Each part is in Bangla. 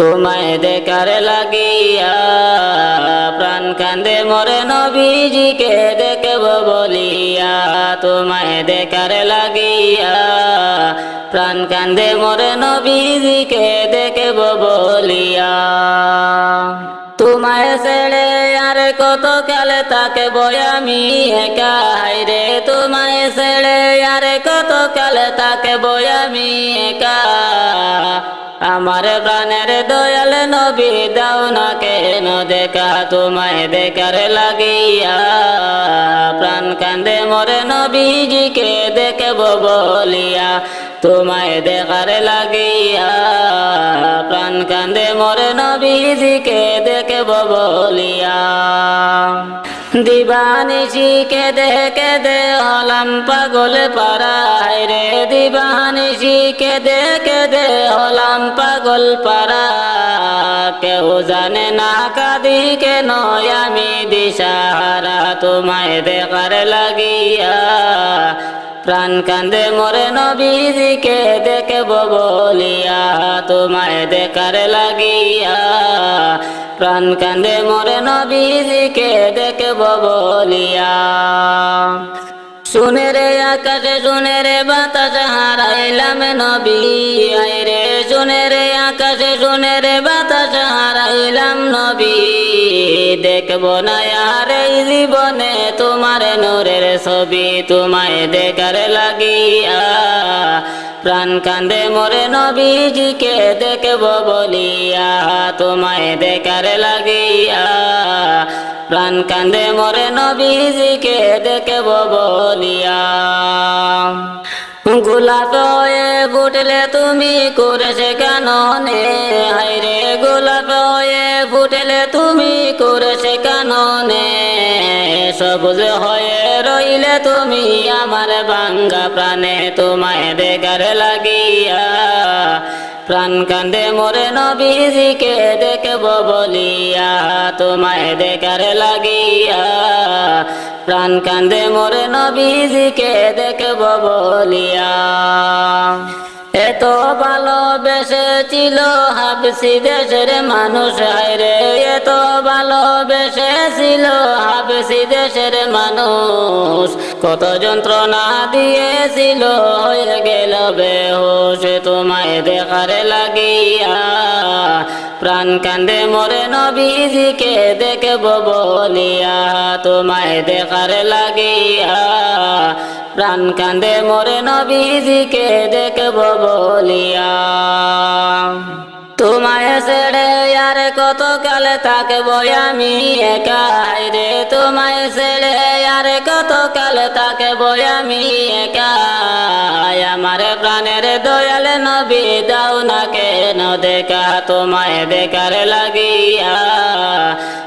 তোমায় দেখার লাগিয়া প্রাণ কান্দে মরে নবীজিকে দেখব বলিয়া। তোমায় দেখার লাগিয়া প্রাণ কান্দে মরে নবীজিকে দেখব বলিয়া। তোমায় ছেড়ে আর কত কালে তাকে বয়ামি একা? রে তোমায় ছেড়ে আর কত কালে তাকে বয়ামি একা? আমার প্রাণের দয়াল নবী, দাও না কেন দেখা, তোমায় দেখার লাগিয়া। প্রাণ কান্দে মরে নবীজিকে দেখব বলিয়া। তোমায় দেখার লাগিয়া প্রাণ কান্দে মরে নবীজিকে দেখব বলিয়া। দিবানিশিকে দেখে দে হলাম পাগল পাড়ায় রে। দিবানিশিকে দেখে দে হলাম পাগল পাড়া কেউ জানে না কাদি কেন আমি দিশাহারা। তোমায় দেখার লাগিয়া প্রাণ কান্দে মরে নবীজিকে দেখব বলিয়া, তোমায় দেখার লাগিয়া। প্রাণ কান্দে মরে নবীজিকে দেখব বলিয়া। শুনে রে আকাশে, শুনে রে বাতাস, হারাইলাম নবী। রে, শুনে রে আকাশে, শুনে রে বাতাস, হারাইলাম নবী। দেখব না আর এই জীবনে তোমার নূরের ছবি তোমায় দেখার লাগিয়া। প্রাণ কান্দে মোরে নবীজিকে দেখব বলিয়া তোমায় দেখার লাগিয়া। প্রাণ কান্দে মোরে নবীজিকে দেখব বলিয়া। গোলাপ হয়ে ফুটলে তুমি করেছে কেন হাইরে গোলাপ হয়ে ফুটলে তুমি করেছে কেন সবুজ হয়ে রইলে তুমি আমার বাঙ্গা প্রাণে, তোমায় দেখার লাগিয়া প্রাণ কান্দে মরে নবীজিকে দেখব বলিয়া, তোমায় দেখার লাগিয়া প্রাণ কান্দে মরে নবীজিকে দেখব বলিয়া। এত ভালোবেসেছিল হাবসি দেশের মানুষ রে, এত ভালোবেসেছিল হাবসি দেশের মানুষ। কত যন্ত্রণা দিয়েছিল, হয়ে গেল বেহুশ, তোমায় দেখার লাগিয়া। প্রাণ কান্দে মরে নবীজিকে দেখব বলিয়া, তোমায় দেখার লাগিয়া। প্রাণ কান্দে মরে নবীজিকে দেখব বলিয়া। তোমায় ছেড়ে আর কত কালে থাকব আমি একাই রে? তোমায় ছেড়ে আর কত কালে থাকব আমি একাই? আমার প্রাণের দয়াল নবী দাও না কেন? দেখা তোমায় দেখার লাগিয়া।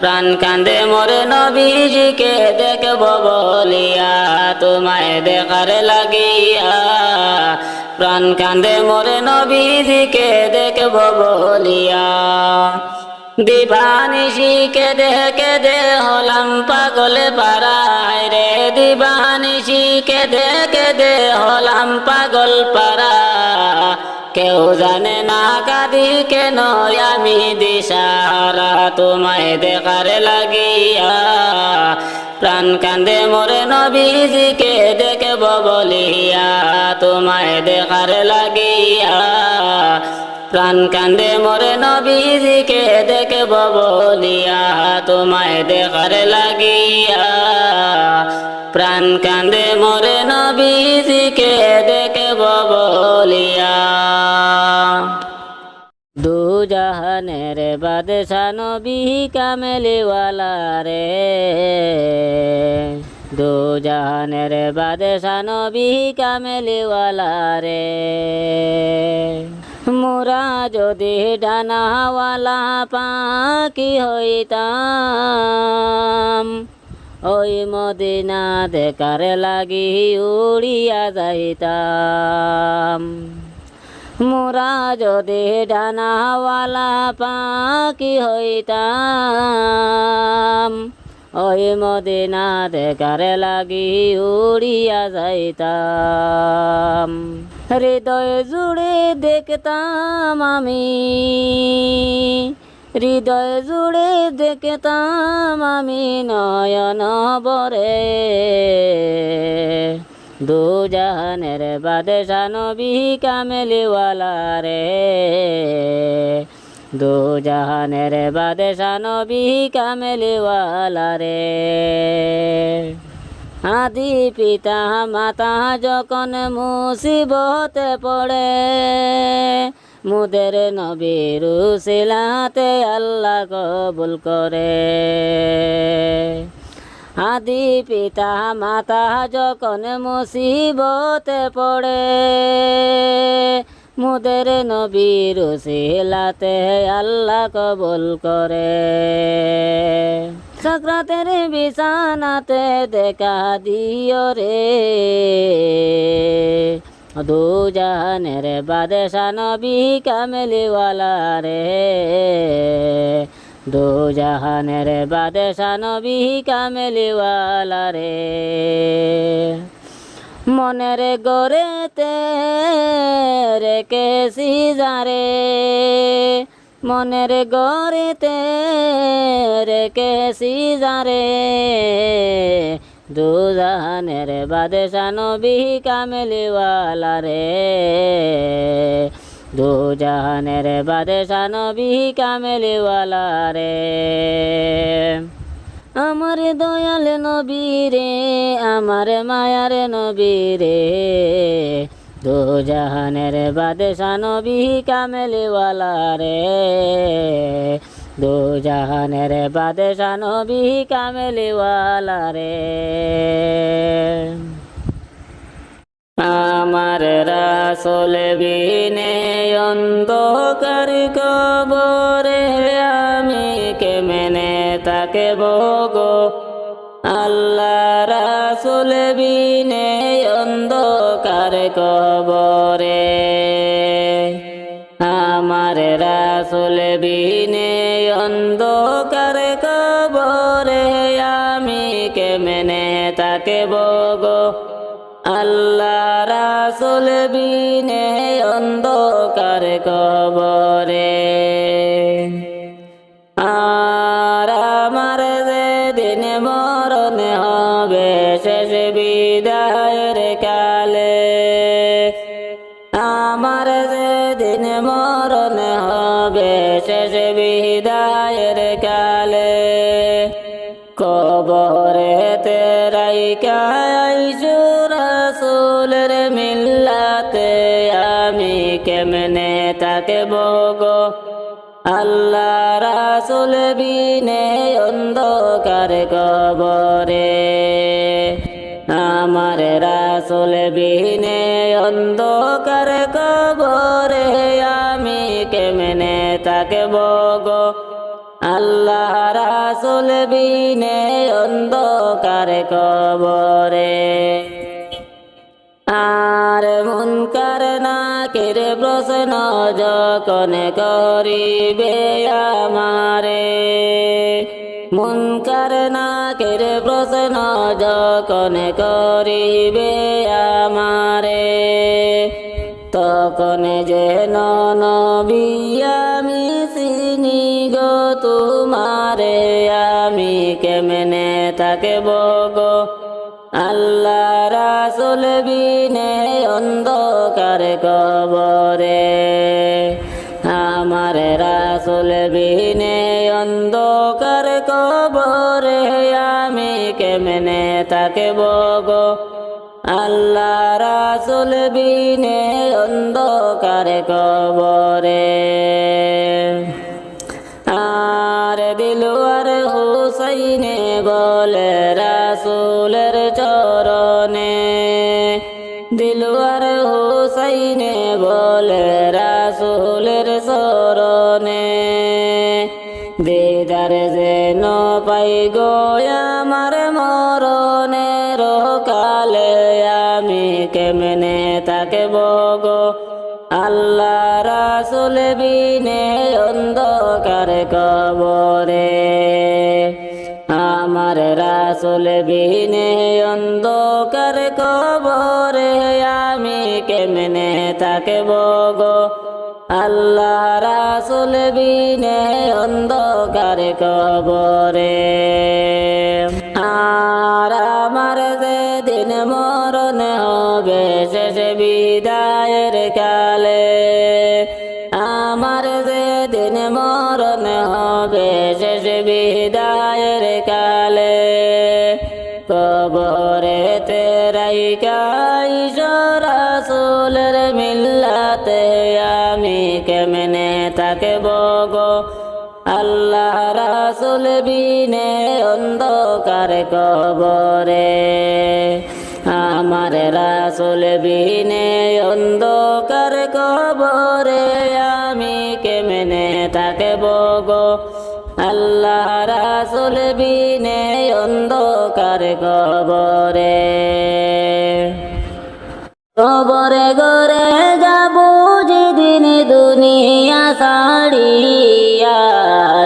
প্রাণ কান্দে মরে নবীজিকে দেখব বলিয়া। তোমায় দেখার লাগিয়া। প্রাণ কান্দে মরে নবীজিকে দেখব বলিয়া। দিবানিশিকে দেখে দে হলাম পাগল পাড়ায় রে। দেখে দে হলাম পাগল পাড়া কেউ জানে না কাদি কেন আমি দিশাহারা। তোমায় দেখার লাগিয়া প্রাণ কান্দে মরে নবীজিকে দেখব বলিয়া, তোমায় দেখার লাগিয়া। প্রাণ কান্দে মরে নবীজিকে দেখব বলিয়া, তোমায় দেখার লাগিয়া। প্রাণ কান্দে মরে নবীজিকে দু জাহানের বাদশা নবী কামেলিওয়ালা রে। দু জাহানের বাদশা নবী কামেলিওয়ালা রে। মোরা যদি ডানাওয়ালা পাখি হইতাম, ওই মদিনা দেখার লাগি উড়িয়া যাইতাম। মোরা যদি ডানাওয়ালা পাখি হইতাম, ওই মদিনা দেখার লাগি উড়িয়া যাইতাম। হৃদয় জুড়ে দেখতাম আমি, হৃদয় জুড়ে দেখতাম আমি নয়ন বরে। দু জাহানের বাদশা নবী কামেলিওয়ালা রে। দু জাহানের বাদশা নবী কামেলিওয়ালা রে। আদি পিতা মাতা যখন মুসিবতে পড়ে, মুদের নবীর সিলাতে আল্লাহ কবুল করে। আদি পিতা মাতা যখন মুসিবতে পড়ে, মুদের নবীর সিলাতে আল্লাহ কবুল করে। সক্রাতের বিছানাতে দেখা দিও রে। দু জাহানের নবী কামেলিওয়ালা রে। দু জাহানের বাদশা কামেলিওয়ালা রে মনের গড়েতে রেখেছি যারে। মনের গড়েতে রেখেছি যারে। দুজাহানের বাদশা নবী কামেলিওয়ালা রে দুজাহানের বাদশা নবী কামেলিওয়ালা রে আমার দয়াল নবী রে, আমার মায়ার নবী রে। দু জাহানের বাদশা নবী কামেলিওয়ালা রে দু জাহানের বাদশা নবী কামেলিওয়ালা রে আমার রাসল বিনে অন্ধকার কবরে আমি কেমনে তাকে ভোগো আল্লাহ রাসুল বিনে অন্ধকার কবরে আমার রাসুল বিনে অন্ধকার কবরে আমি কেমনে তাকে বগো রাসুল বিনে অন্ধকার কবরে। তাকে বগো আল্লাহ রাসুল বিনে অন্ধকার কবরে। আমার রাসুল বিনে অন্ধকার কবরে আমি কেমনে তাকে বগো আল্লাহ রাসুল বিনে অন্ধকার কবরে। নাকের প্রশ্ন যখন করিবে আমারে। মুনকার নাকের প্রশ্ন যখন করিবে আমারে। তখন যেন নবী আমি চিনি গো তোমারে, আমি কেমনে তাকে বগো আল্লাহ রাসুল বিনে অন্ধকার কবরে। আমার রাসুল বিনে অন্ধকার কবরে আমি কেমনে তাকে বগ আল্লাহ রাসুল বিনে অন্ধকার কবরে দিদার যেন পাই গো আমার মরণের কালে আমি কেমনে তাকে বগো আল্লাহ রাসুল বিনে অন্ধকার কবরে। আমার রাসুল বিনে অন্ধকার কবরে, আমি কেমনে তাকে বগো আল্লাহ রাসুল বিনে অন্ধকার কবরে। আর আমার যে দিন মরণ হবে, শেষ বিদায়ের কালে। আমার যে দিন মরণ হবে, শেষ বিদায়ের কালে। কবরে তেরাই বিনে অন্ধকার কবরে। আমার রাসুল বিনে অন্ধকার কবরে, আমি কেমনে তাকে বগ আল্লাহ রাসুল বিনে অন্ধকার কবরে। কবরে গরে যাব যেদিন দুনিয়া সাড়িয়া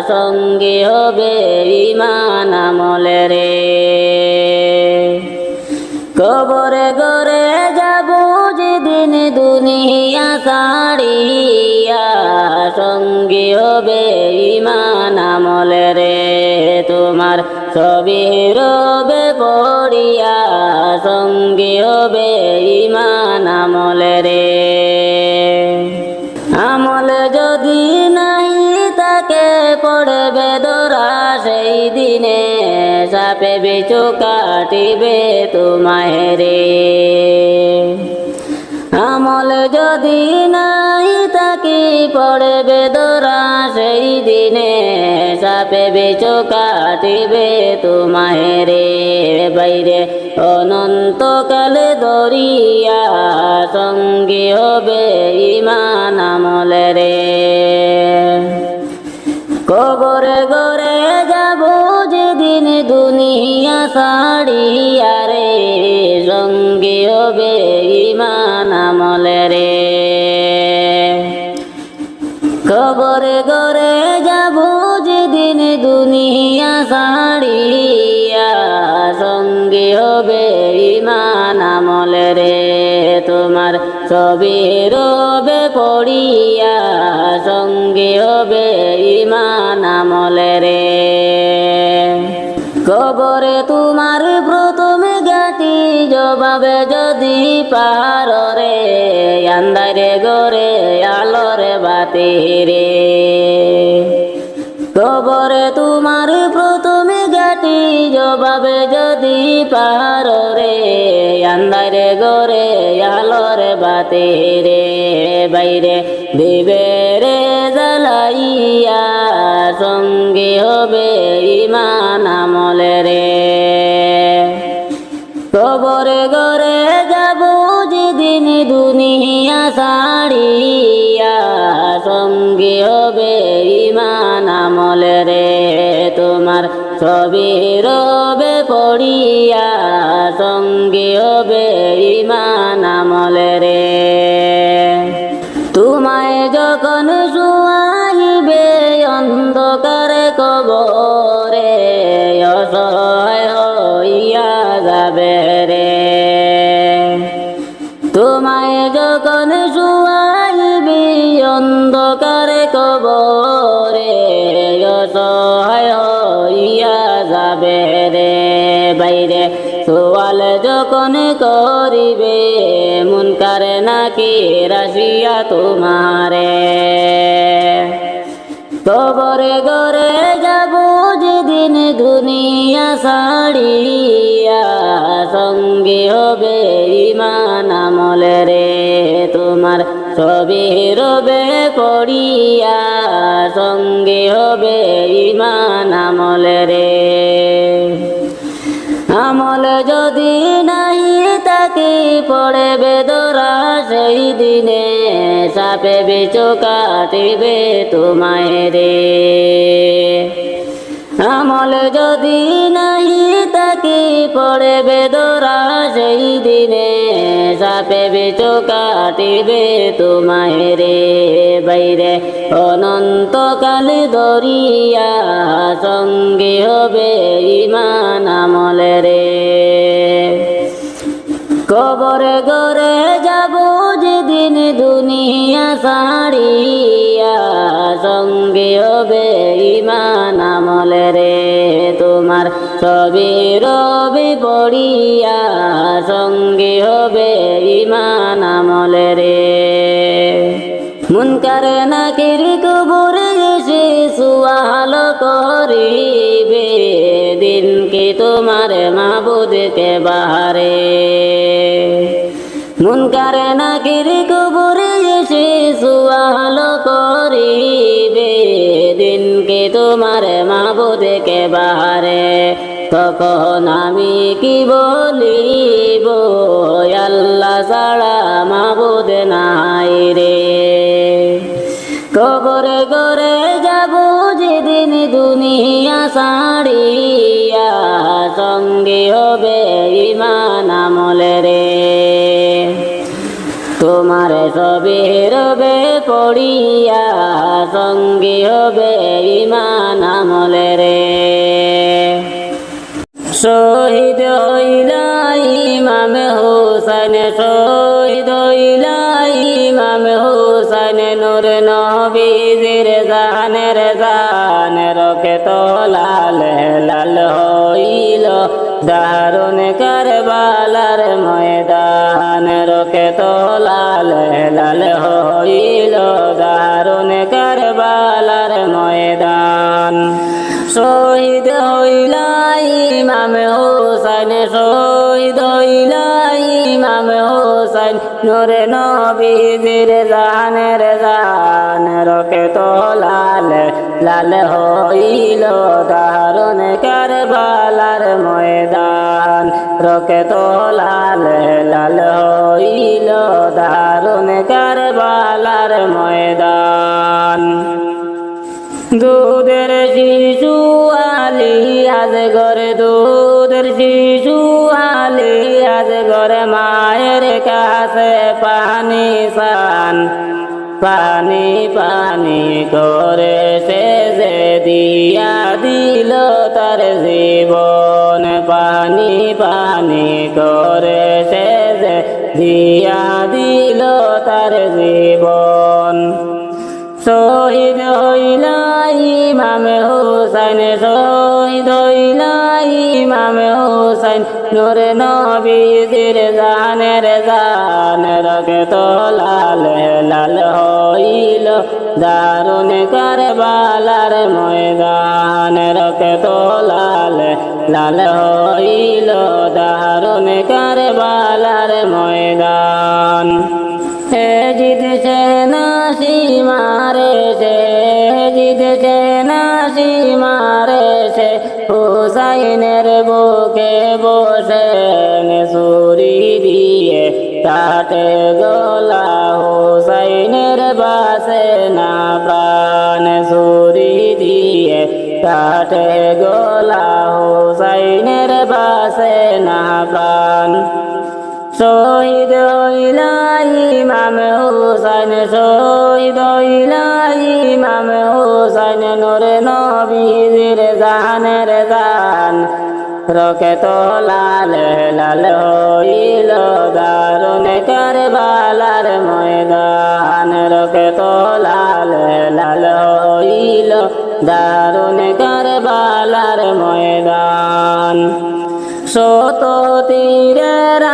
সঙ্গে হবে ইমান আমলে রে কবরে গরে যাব যেদিন দুনিয়া সাড়িয়া সঙ্গী হবে ইমান আমলে রে তোমার ছবি রবে পড়িয়া, সঙ্গী হবে ইমান আমলে রে আমল যদি নাই তাকে পড়বে দোরা, সেই দিনে সাপে বিচু কাটিবে তোমায় রে আমল যদি তাকি পড়বে দোরা সেই দিনে সাপে বিচু, কাটিবে তোমায় রে। বাইরে অনন্তকাল দরিয়া, সঙ্গী হবে ইমান আমল রে। কবরে গরে যাব যেদিন দুনিয়া সাড়িয়া রে, সঙ্গী হবে ইমান আমল রে। কবরে গরে যাব যেদিন দুনিয়া সাড়িয়া সঙ্গী হবে ইমান আমল রে তোমার ছবি রবে পড়িয়া। সঙ্গী হবে ইমান আমল রে কবরে তোমার প্রথমে গাটি জবাবে যদি পার রে আন্দারে গরে আলোরে বাতি রে কবরে তোমার প্রথমে গাটি জবাবে যদি পার রে আন্দারে গরে আলোরে বাতি রে বাইরে দিবে রে জ্বালাইয়া সঙ্গী হবে ইমান আমলে রে। কবরে সাড়িয়া সঙ্গী হবে ইমান আমল রে। তোমার ছবি রবে পড়িয়া সঙ্গী হবে ইমান আমল রে। তোমায় যখন শুয়াইবে অন্ধকারে কবরে, অসহায় হইয়া যাবে রে। তোমায় যখন সোয়াল যখন করিবে, মন করে নাকি রাশিয়া তোমারে। কবরে গরে যাব যেদিন দুনিয়া সাড়িয়া সঙ্গী হবে ইমান রে। তোমার ছবি রবে পড়িয়া, সঙ্গে হবে ইমান রে। আমল যদি নাহি তাকে পড়ে বেদরা সেই দিনে সাপে বেচো কাটিবে তোমায় রে। আমল যদি নাহি তাকে পড়ে বেদরা সেই দিনে সাপে বিচু কাটিবে তোমায় রে বাইরে। অনন্তকাল দরিয়া সঙ্গী হবে ইমান আমল রে। কবরে গরে যাব যেদিন দুনিয়া সাড়িয়া সঙ্গে হবে ইমান আমলে রে তোমার সবে রবে পড়িয়া সঙ্গে হবে ইমান আমলে রে। মুনকার নাকির কবরে এসে সুয়াল করিবে, দিনকে তোমার মাবুদকে বাহারে। মুনকার নাকির কবরে এসে সুয়াল করিবে, দিনকে তোমার মাবুদকে বাহারে। তখন আমি কি বলিব? আল্লাহ ছাড়া মাবুদ নাই রে। কবরে গরে যাব যেদিন দুনিয়া সাড়িয়া সঙ্গে হবে ইমান আমলে রে। তোমার সবে রবে পড়িয়া, সঙ্গে হবে ইমান আমলে রে। শহীদ হইলা ইমাম হোসেন শহীদ হইলা ইমাম হোসেন নূর নবীজির জানের জান রকে তো লাল লাল হইল। দারুণ কারবালার ময়দান রকে তো লাল লাল হইল। দারুণ কারবালার ময়দান। শহীদ হোসেন শহীদ হইলা ইমাম হোসেন নূরে নবীজির জানের জান রকে তো লাল লাল হইল দারুণ কারবালার ময়দান। রকে তো লাল লাল হইল দারুণ কারবালার ময়দান। দুধের শিশু আলি আজ ঘরে দুধের শিশু আলি আজ ঘরে মায়ের কাছে পানি সান পানি পানি করে সে যে দিয়া দিল তার জীবন, পানি পানি করে সে যে দিয়া দিল তার জীবন। শহীদ হইলা ইমাম হোসেন শহীদ হইলা ইমাম হোসেন নূর নবীজির জানের জান তো লাল লাল হইল। দারুণ কারবালার ময়দান রকে তো লাল লাল হইল। দারুণ কারবালার ময়দান। হে জিতছে নাসি মারে সে জিতছে নাসি মারে সে হুসাইনের বুকে বসে সুরি দিয়ে কাটে গলা, হুসাইনের বাসে না প্রাণ সুরি দিয়ে কাটে গলা, হুসাইনের বাসে না প্রাণ। শহীদ হইলা ইমাম হুসাইন, শহীদ হইলা ইমাম হুসাইন নূরে নবীজির জানের জান। রকে তো লাল লাল হইল দারুণ কারবালার ময়দান। রকে তো লাল লাল হইল দারুণ কারবালার ময়দান। শত তীরের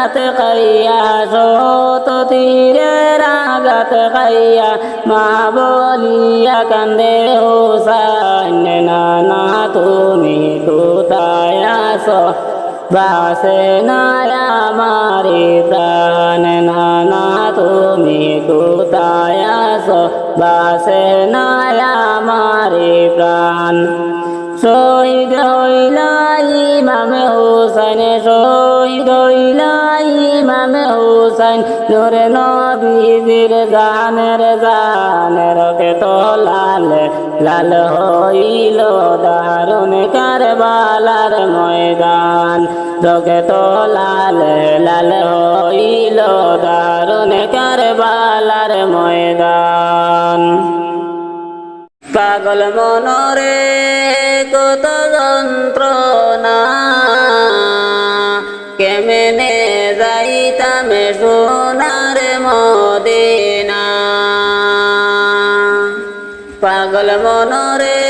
আঘাত খাইয়া শত তীরের আঘাত খাইয়া মা বলিয়া কান্দে হোসাইন নানা, তুমি কোথায় আসো বাসে নায়া মারি প্রাণ নানা, তুমি কোথায় বাসে নায়া মারি প্রাণ শহীদ হইলা ইমাম হুসাইন শহীদ হইলা ইমাম হুসাইন। নূর নবীজির জানের জান রকে তো লাল লাল হইল দারুণ কারবালার ময়দান। রকে তো লাল লাল হইল দারুণ কারবালার ময়দান। পাগল মনরে কত যন্ত্রণা। কেমনে যাইতামে সোনার মদিনা। পাগল মনরে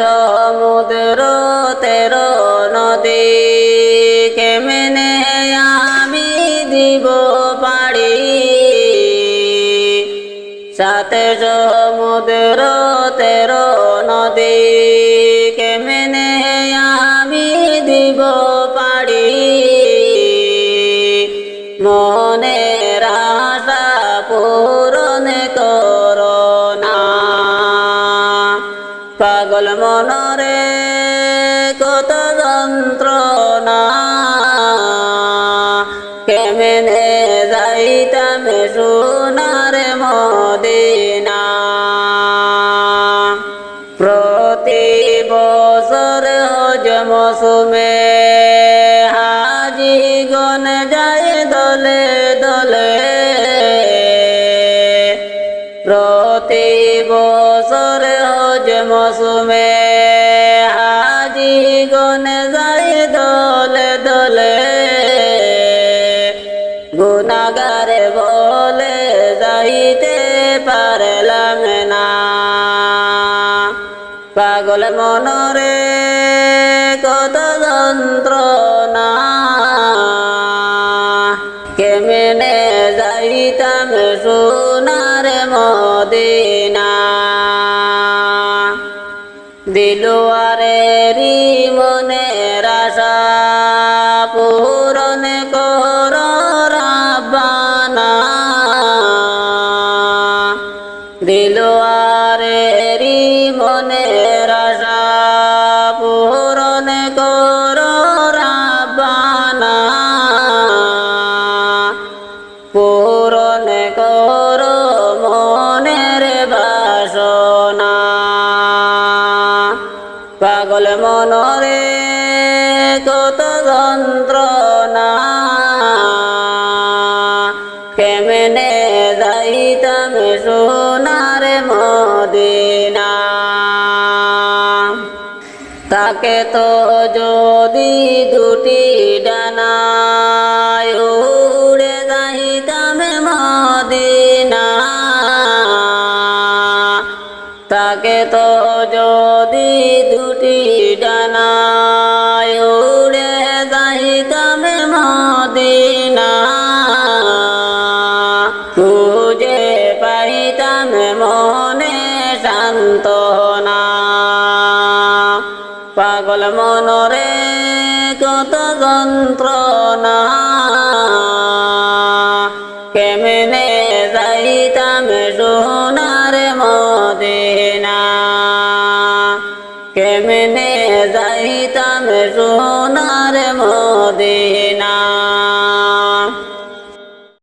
সমুদ্র তেরো নদী। কেমনে আমি দিব পাড়ি সাথে সমুদ্র তেরো নদী। কেমনে আমি দিব হজ আজি গনে যাই দলে দলে। গুনাগারে বলে যাইতে পারলাম না। পাগল মনরে de তাকে তো যদি দুটি ডানায়